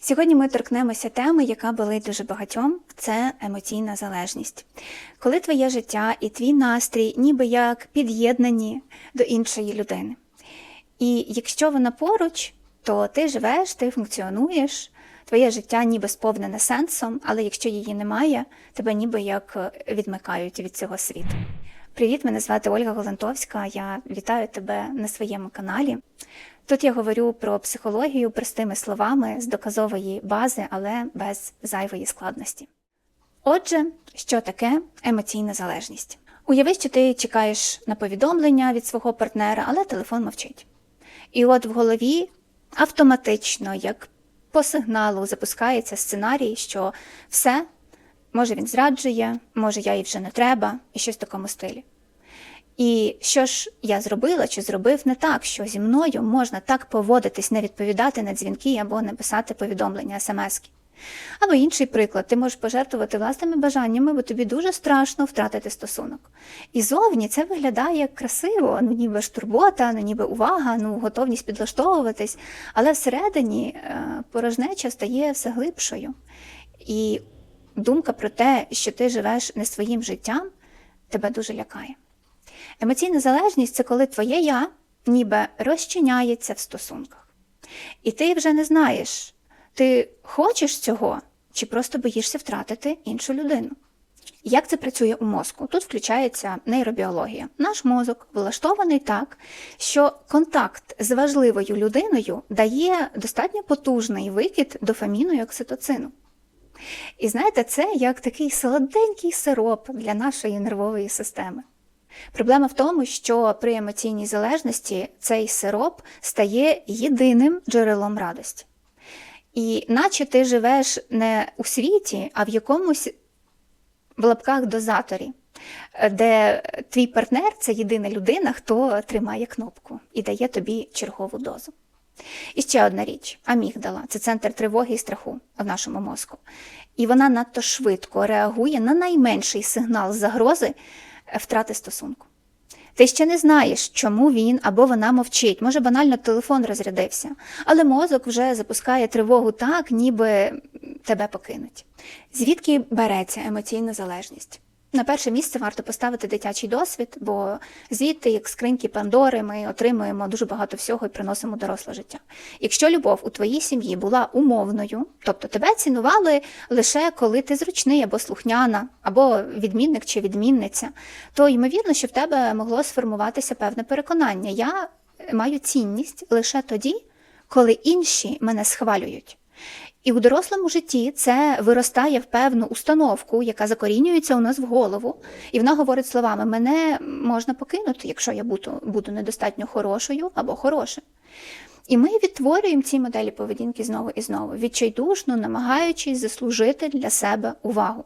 Сьогодні ми торкнемося теми, яка болить дуже багатьом це емоційна залежність. Коли твоє життя і твій настрій ніби як під'єднані до іншої людини. І якщо вона поруч, то ти живеш, ти функціонуєш, твоє життя ніби сповнене сенсом, але якщо її немає, тебе ніби як відмикають від цього світу. Привіт, мене звати Ольга Голантовська. Я вітаю тебе на своєму каналі. Тут я говорю про психологію простими словами з доказової бази, але без зайвої складності. Отже, що таке емоційна залежність? Уяви, що ти чекаєш на повідомлення від свого партнера, але телефон мовчить. І от в голові автоматично, як по сигналу, запускається сценарій, що все, може він зраджує, може я їй вже не треба, і щось в такому стилі. І що ж я зробила чи зробив не так, що зі мною можна так поводитись, не відповідати на дзвінки або не писати повідомлення смски. Або інший приклад, ти можеш пожертвувати власними бажаннями, бо тобі дуже страшно втратити стосунок. І зовні це виглядає красиво, ну ніби ж турбота, ну ніби увага, ну готовність підлаштовуватись, але всередині е, порожнеча стає все глибшою. І думка про те, що ти живеш не своїм життям, тебе дуже лякає. Емоційна залежність це коли твоє я ніби розчиняється в стосунках. І ти вже не знаєш, ти хочеш цього чи просто боїшся втратити іншу людину. Як це працює у мозку? Тут включається нейробіологія. Наш мозок влаштований так, що контакт з важливою людиною дає достатньо потужний викид дофаміну і окситоцину. І знаєте, це як такий солоденький сироп для нашої нервової системи. Проблема в тому, що при емоційній залежності цей сироп стає єдиним джерелом радості. І наче ти живеш не у світі, а в якомусь в лапках дозаторі, де твій партнер це єдина людина, хто тримає кнопку і дає тобі чергову дозу. І ще одна річ: амігдала це центр тривоги і страху в нашому мозку. І вона надто швидко реагує на найменший сигнал загрози втрати стосунку. Ти ще не знаєш, чому він або вона мовчить, може банально телефон розрядився, але мозок вже запускає тривогу так, ніби тебе покинуть. Звідки береться емоційна залежність? На перше місце варто поставити дитячий досвід, бо звідти, як скриньки Пандори, ми отримуємо дуже багато всього і приносимо доросле життя. Якщо любов у твоїй сім'ї була умовною, тобто тебе цінували лише коли ти зручний або слухняна, або відмінник чи відмінниця, то ймовірно, що в тебе могло сформуватися певне переконання. Я маю цінність лише тоді, коли інші мене схвалюють. І у дорослому житті це виростає в певну установку, яка закорінюється у нас в голову, і вона говорить словами: мене можна покинути, якщо я буду, буду недостатньо хорошою або хорошим. І ми відтворюємо ці моделі поведінки знову і знову, відчайдушно намагаючись заслужити для себе увагу.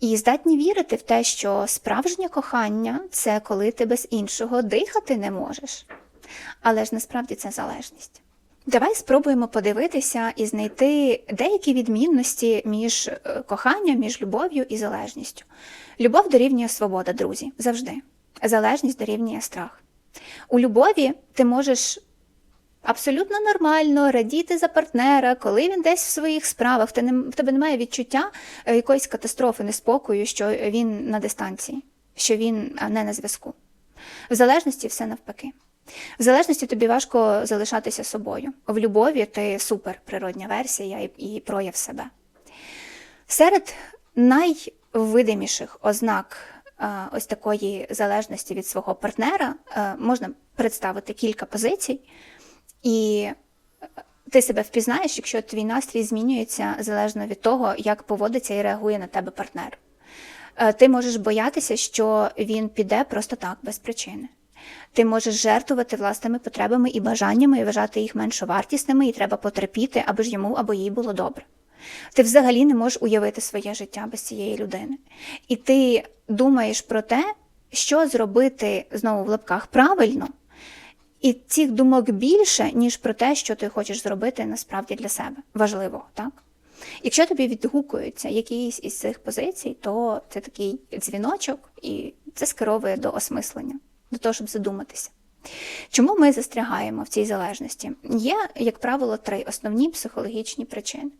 І здатні вірити в те, що справжнє кохання це коли ти без іншого дихати не можеш. Але ж насправді це залежність. Давай спробуємо подивитися і знайти деякі відмінності між е, коханням, між любов'ю і залежністю. Любов дорівнює свобода, друзі, завжди. Залежність дорівнює страх. У любові ти можеш абсолютно нормально радіти за партнера, коли він десь в своїх справах, ти не, в тебе немає відчуття е, якоїсь катастрофи, неспокою, що він на дистанції, що він не на зв'язку. В залежності все навпаки. В залежності тобі важко залишатися собою. В любові ти супер природня версія і, прояв себе. Серед найвидиміших ознак ось такої залежності від свого партнера можна представити кілька позицій, і ти себе впізнаєш, якщо твій настрій змінюється залежно від того, як поводиться і реагує на тебе партнер. Ти можеш боятися, що він піде просто так, без причини. Ти можеш жертвувати власними потребами і бажаннями і вважати їх меншовартісними, і треба потерпіти, аби ж йому або їй було добре. Ти взагалі не можеш уявити своє життя без цієї людини. І ти думаєш про те, що зробити знову в лапках правильно, і цих думок більше, ніж про те, що ти хочеш зробити насправді для себе. Важливо, так? Якщо тобі відгукуються якісь із цих позицій, то це такий дзвіночок, і це скеровує до осмислення до того, щоб задуматися. Чому ми застрягаємо в цій залежності? Є, як правило, три основні психологічні причини.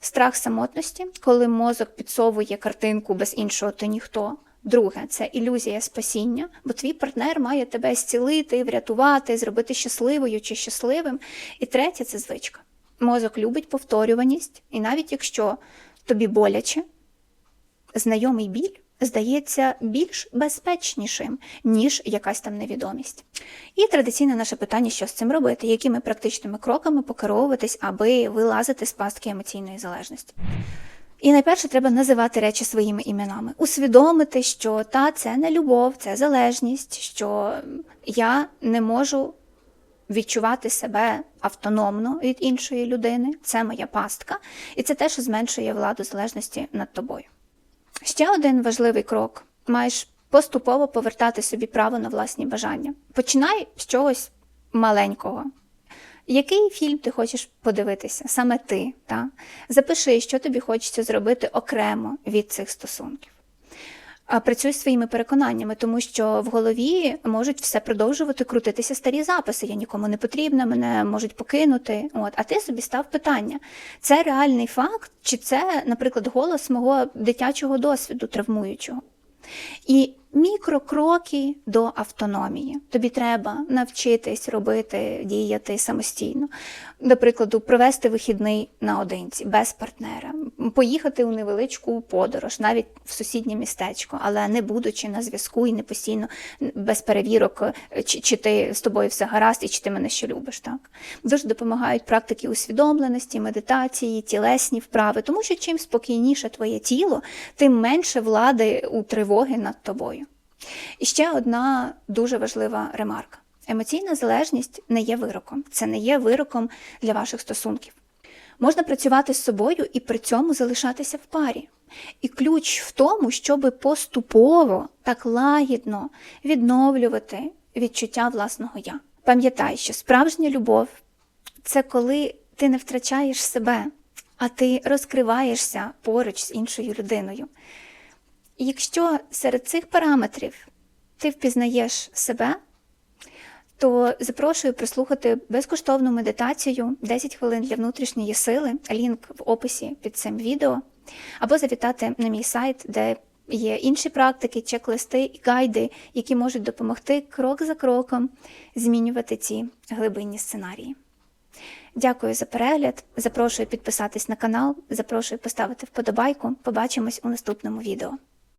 Страх самотності, коли мозок підсовує картинку без іншого ти ніхто. Друге це ілюзія спасіння, бо твій партнер має тебе зцілити, врятувати, зробити щасливою чи щасливим. І третє це звичка. Мозок любить повторюваність, і навіть якщо тобі боляче, знайомий біль здається більш безпечнішим, ніж якась там невідомість. І традиційне наше питання, що з цим робити, якими практичними кроками покеровуватись, аби вилазити з пастки емоційної залежності. І найперше треба називати речі своїми іменами, усвідомити, що та це не любов, це залежність, що я не можу відчувати себе автономно від іншої людини, це моя пастка, і це те, що зменшує владу залежності над тобою. Ще один важливий крок: маєш поступово повертати собі право на власні бажання. Починай з чогось маленького. Який фільм ти хочеш подивитися? Саме ти. Та? Запиши, що тобі хочеться зробити окремо від цих стосунків. А працюй своїми переконаннями, тому що в голові можуть все продовжувати крутитися старі записи. Я нікому не потрібна, мене можуть покинути. От, а ти собі став питання: це реальний факт, чи це, наприклад, голос мого дитячого досвіду травмуючого? І мікрокроки до автономії. Тобі треба навчитись робити, діяти самостійно. До прикладу, провести вихідний наодинці, без партнера, поїхати у невеличку подорож, навіть в сусіднє містечко, але не будучи на зв'язку і не постійно без перевірок, чи, чи ти з тобою все гаразд і чи ти мене ще любиш. Так дуже допомагають практики усвідомленості, медитації, тілесні вправи, тому що чим спокійніше твоє тіло, тим менше влади у тривоги над тобою. І ще одна дуже важлива ремарка: емоційна залежність не є вироком, це не є вироком для ваших стосунків. Можна працювати з собою і при цьому залишатися в парі. І ключ в тому, щоб поступово так лагідно відновлювати відчуття власного я. Пам'ятай, що справжня любов це коли ти не втрачаєш себе, а ти розкриваєшся поруч з іншою людиною. Якщо серед цих параметрів ти впізнаєш себе, то запрошую прослухати безкоштовну медитацію 10 хвилин для внутрішньої сили, лінк в описі під цим відео, або завітати на мій сайт, де є інші практики, чек-листи і гайди, які можуть допомогти крок за кроком змінювати ці глибинні сценарії. Дякую за перегляд. Запрошую підписатись на канал, запрошую поставити вподобайку. Побачимось у наступному відео.